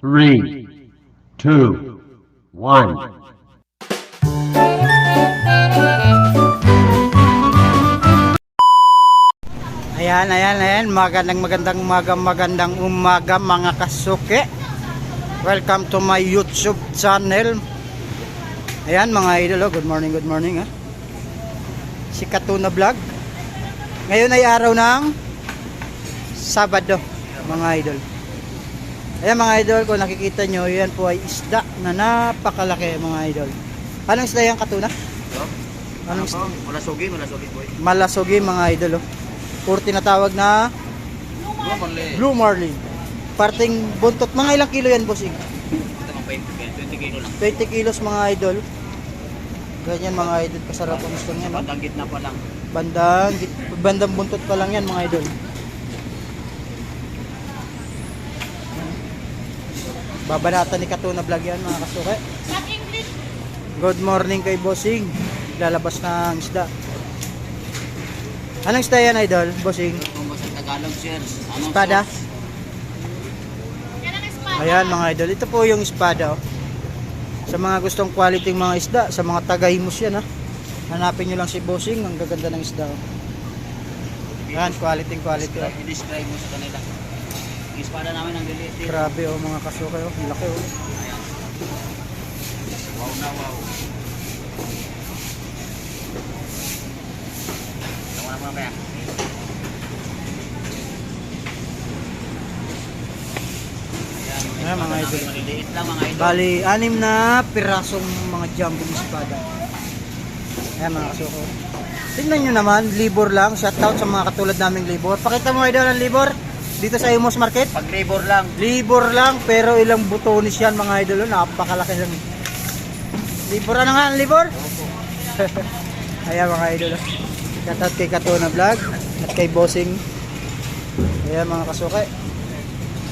three, two, one. Ayan, ayan, ayan. Magandang magandang umaga, magandang umaga mga kasuke. Welcome to my YouTube channel. Ayan mga idol, oh. good morning, good morning. Ha? Si Katuna Vlog. Ngayon ay araw ng Sabado, mga idol. Ayan mga idol, kung nakikita nyo, yan po ay isda na napakalaki mga idol. Anong isda yan, Katuna? Anong isda? Wala sugi, wala sugi boy. Malasugi mga idol. Oh. Puro tinatawag na Dua manli. Blue Marlin. Parting buntot. Mga ilang kilo yan, bossing? Ito mga 20, 20 kilo lang. 20 kilos mga idol. Ganyan mga idol. Kasarap ang gusto niya. No? Bandang gitna pa lang. Bandang, bandang buntot pa lang yan mga idol. Babanatan ni Katuna Vlog yan mga kasuke. Good morning kay bossing. Lalabas ng isda. Anong isda yan idol, bossing? Tagalog. Anong Espada? Ayan mga idol, ito po yung espada oh. Sa mga gustong quality mga isda, sa mga tagahimus yan ha. Hanapin nyo lang si Bossing, ang gaganda ng isda oh. Yan, quality quality oh. Describe- mo sa kanila. Espada namin ang liliit dito. Grabe oh mga kasuke oh, laki oh. Ayan. Wow na wow. Tawa naman kaya. Ayan, mga idol. Maliliit lang mga idol. Bali, anim na pirasong mga jumbo espada. Ayan mga kasuke oh. Tingnan nyo naman, libor lang. Shoutout sa mga katulad naming libor. Pakita mo idol ang libor dito sa Imos Market. Pag labor lang. Libor lang, pero ilang butonis yan mga idol. Napakalaki lang. Libor ano nga ang libor? Ayan mga idol. Shoutout kay Katuna Vlog at kay Bossing. Ayan mga kasuke.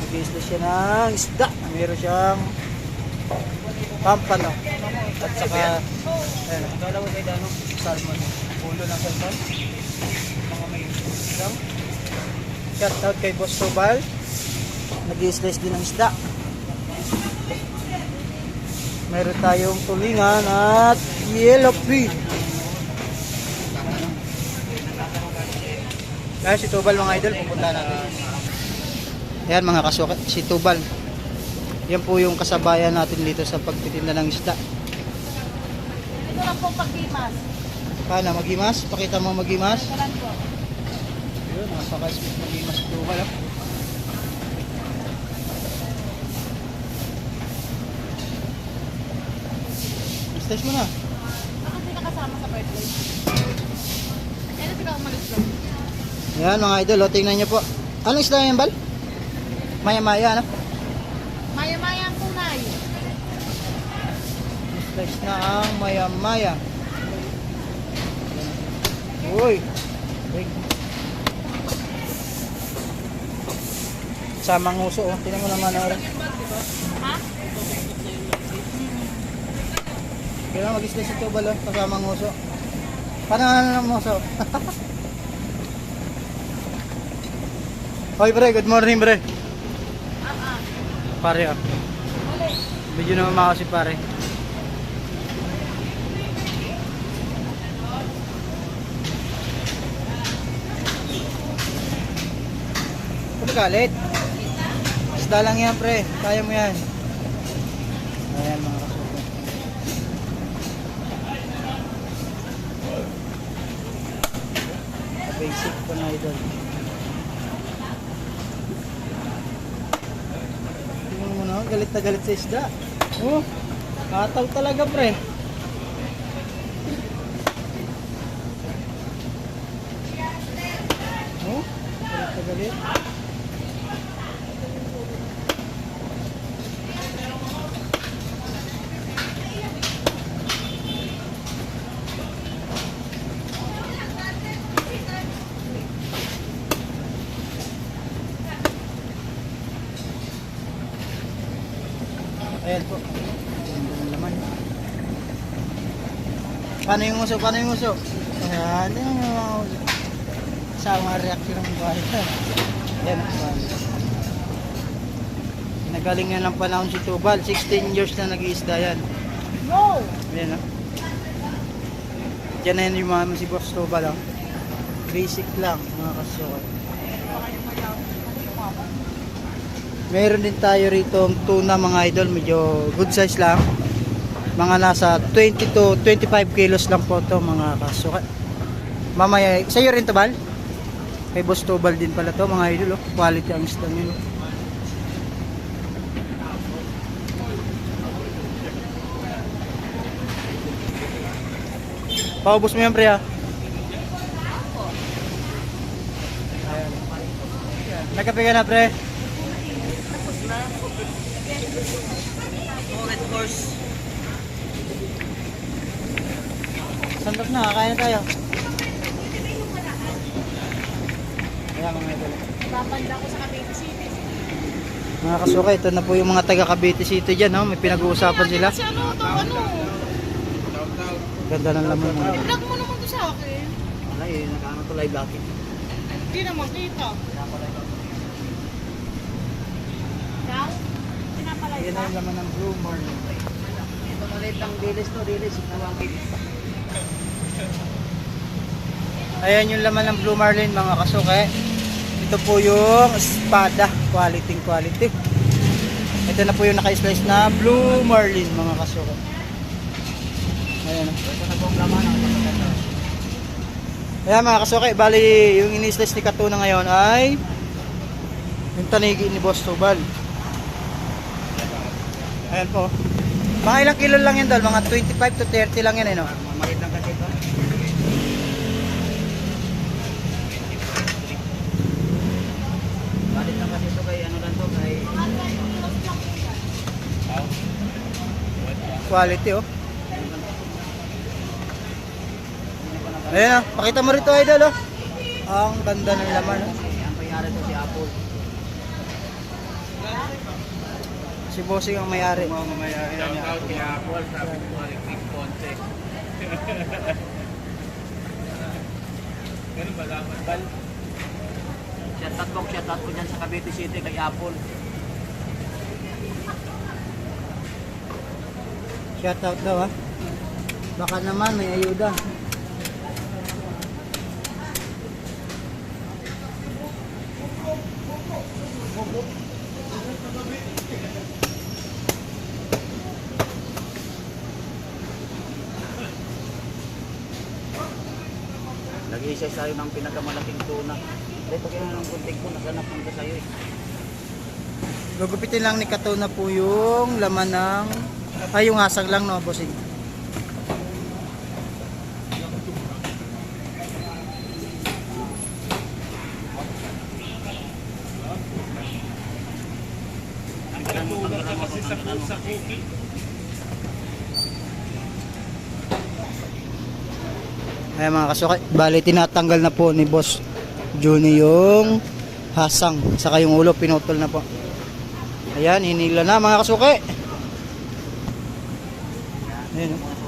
Nag-isla siya ng isda. Meron siyang pampano. At saka, ayan, Dalawa tayo dano. salmon. Pulo ng salmon. Mga may isang. Shoutout kay Boss Tobal. Nag-slice din ng isda. Meron tayong tulingan at yellow pea. Kaya si Tubal mga idol, pupunta natin. Ayan mga kasuka, si Tubal. Yan po yung kasabayan natin dito sa pagtitinda ng isda. Ito lang po pagdimas. Paano, magimas? Pakita mo magimas. Kalan po. Yun, napaka magimas si Tubal. ah. Stage mo na. Ako hindi nakasama sa birthday. Kaya sila umalis lang. Yan mga idol, o, tingnan nyo po. Anong isda yan, Bal? Maya-maya, ano? Maya-maya ang tunay. Slice na ang maya-maya. Uy! Big. Samang uso, oh. Tingnan mo naman, oh. Ha? Kailangan mag-slice ito, Bal, oh. Kasamang uso. Paano nga ng uso? Hoy, pre. Good morning, pre. Pare, oh. Medyo naman si pare. Ano galit? Isda lang yan pre. Kaya mo yan. Ayan mga kasuko. Basic po na idol. Tingnan mo na, galit na galit sa isda. Oh, kataw talaga pre. Oh, galit galit. Ayan po. Ganda ng laman. Paano yung uso? Paano yung uso? Ayan. Ayan yung mga uso. Sa mga reaction ng buhay. Ayan. Ayan. Nagaling na ng panahon si Tubal. 16 years na nag-iisda yan. No! Ayan o. Diyan na yun yung mga si Boss Tubal o. Basic lang mga kasukat. Meron din tayo rito tuna mga idol. Medyo good size lang. Mga nasa 20 to 25 kilos lang po to mga kasukat. Mamaya, sa'yo rin to Bal? Kay Boss Tubal din pala to mga idol oh. Quality ang isda nyo. Paubos mo yan pre ha. Ayan. Nagkape ka na pre. Red horse. Sandok na, kakain na tayo. Ayan mga idol. Babanda ko sa Cavite City. Mga kasuka, ito na po yung mga taga Cavite City dyan, no? may pinag-uusapan sila. Kasi ano to, ano? Ganda ng laman mga idol. I-vlog mo naman to sa akin. Wala eh, nakaano to live bakit? Hindi naman kita. Daw? Pinapalay Yan ba? na yung laman ng blue morning. Ito maliit lang dilis to, dilis. Nawangkit. Ayan yung laman ng Blue Marlin mga kasuke. Ito po yung espada. Quality quality. Ito na po yung naka-slice na Blue Marlin mga kasuke. Ayan. Ito na po ang laman ang magaganda. Ayan mga kasuke. Bali yung ini-slice ni Katuna ngayon ay yung tanigi ni Boss Tubal. Ayan po. Mga ilang kilo lang yan dol? Mga 25 to 30 lang yan eh no? Maliit lang kasi ito. Maliit lang kasi ito kay ano lang to, kay Quality oh. Ayan oh. Pakita mo rito idol oh. Ang ganda ng laman oh. ang payari to si Bossing ang may-ari. Shoutout kay Apple, sabi ko nga, Quick Ponce. Ganun ba dapat? Bal? Shoutout po, shoutout ko dyan sa Cavite City kay Apple. Shout out daw ha. Baka naman may ayuda. Nag-iisa sa'yo ng pinakamalaking tuna. Dito kayo ng kunting ko, naganap ng ko sa'yo eh. Gugupitin lang ni Katuna po yung laman ng ay yung hasag lang no, bossing. Ayan mga kasukay, bali tinatanggal na po ni Boss Juni yung hasang, saka yung ulo pinutol na po. Ayan, hinila na mga kasukay. Ayan, oh.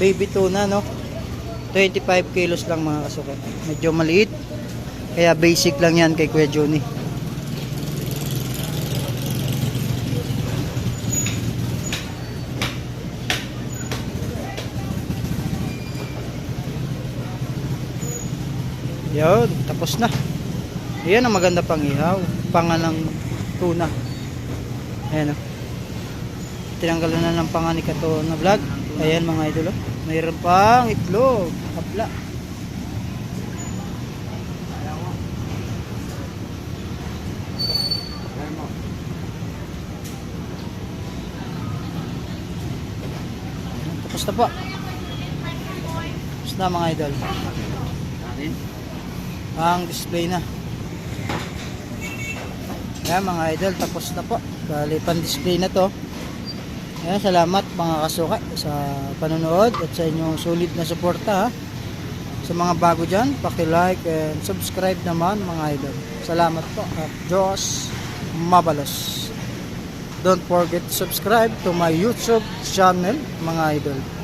Baby tuna no 25 kilos lang mga kasukay medyo maliit kaya basic lang yan kay Kuya Johnny yun tapos na. Yan ang maganda pang ihaw panga ng tuna. Ayan o tinanggal na ng panga ni Kato na vlog. Ayan mga idol oh. mayroon pang itlog kapla tapos na po. Tapos na mga idol. Anin? Ang display na Ayan mga idol, tapos na po. Bali, pan-display na to. Ayan, salamat mga kasuka sa panonood at sa inyong solid na suporta ha. Sa mga bago dyan, paki-like and subscribe naman mga idol. Salamat po at Diyos mabalos. Don't forget to subscribe to my YouTube channel mga idol.